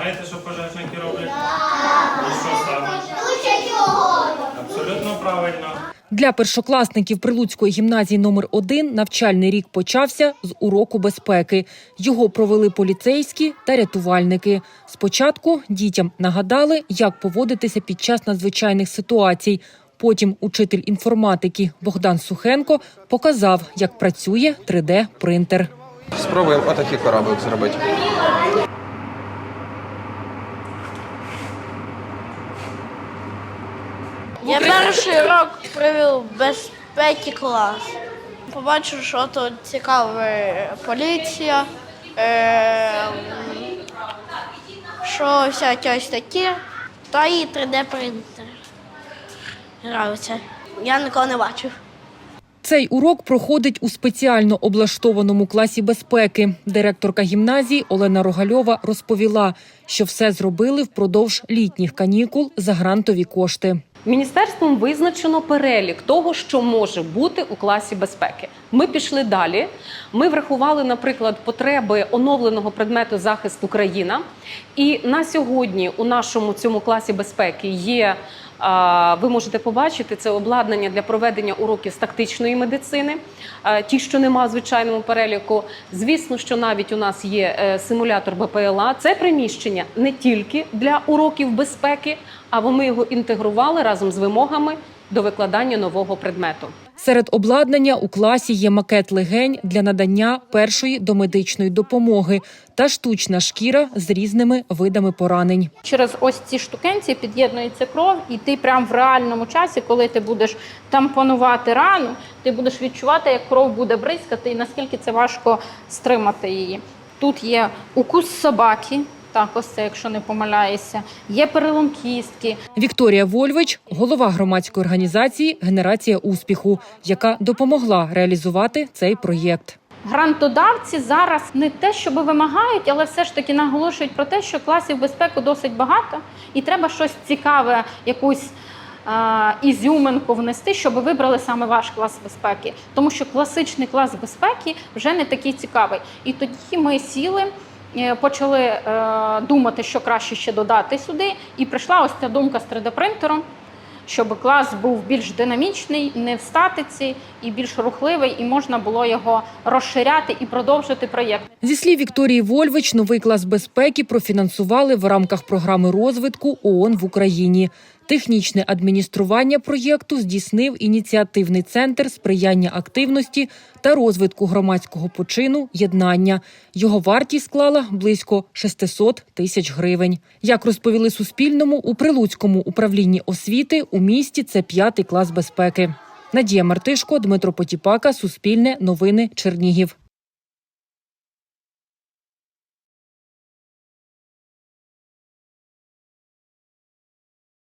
знаєте, що пожежники роблять? І що саме? Абсолютно правильно. Для першокласників Прилуцької гімназії номер 1 навчальний рік почався з уроку безпеки. Його провели поліцейські та рятувальники. Спочатку дітям нагадали, як поводитися під час надзвичайних ситуацій. Потім учитель інформатики Богдан Сухенко показав, як працює 3D-принтер. Спробуємо отакий кораблик зробити. Я перший урок провів в безпеки клас. Побачив, що тут цікаве поліція, е, що всяке ось таке, та і 3D-принтер. Грався. Я нікого не бачив. Цей урок проходить у спеціально облаштованому класі безпеки. Директорка гімназії Олена Рогальова розповіла, що все зробили впродовж літніх канікул за грантові кошти. Міністерством визначено перелік того, що може бути у класі безпеки. Ми пішли далі. Ми врахували, наприклад, потреби оновленого предмету захист Україна. І на сьогодні у нашому цьому класі безпеки є. Ви можете побачити це обладнання для проведення уроків з тактичної медицини, ті, що нема в звичайному переліку. Звісно, що навіть у нас є е, симулятор БПЛА. Це приміщення не тільки для уроків безпеки, а ми його інтегрували разом з вимогами до викладання нового предмету. Серед обладнання у класі є макет легень для надання першої домедичної допомоги та штучна шкіра з різними видами поранень. через ось ці штукенці під'єднується кров, і ти прямо в реальному часі, коли ти будеш тампонувати рану, ти будеш відчувати, як кров буде бризкати, і наскільки це важко стримати її. Тут є укус собаки, так ось це, якщо не помиляюся, є перелом кістки, Вікторія Вольвич, голова громадської організації Генерація успіху, яка допомогла реалізувати цей проєкт. Грантодавці зараз не те, щоб вимагають, але все ж таки наголошують про те, що класів безпеки досить багато, і треба щось цікаве, якусь е, ізюминку внести, щоб вибрали саме ваш клас безпеки. Тому що класичний клас безпеки вже не такий цікавий. І тоді ми сіли. Е, Почали е, думати, що краще ще додати сюди, і прийшла ось ця думка з 3D-принтером, щоб клас був більш динамічний, не в статиці і більш рухливий, і можна було його розширяти і продовжити проєкт. Зі слів Вікторії Вольвич, новий клас безпеки профінансували в рамках програми розвитку ООН в Україні. Технічне адміністрування проєкту здійснив ініціативний центр сприяння активності та розвитку громадського почину єднання. Його вартість склала близько 600 тисяч гривень. Як розповіли Суспільному, у Прилуцькому управлінні освіти у місті це п'ятий клас безпеки. Надія Мартишко, Дмитро Потіпака, Суспільне, Новини, Чернігів.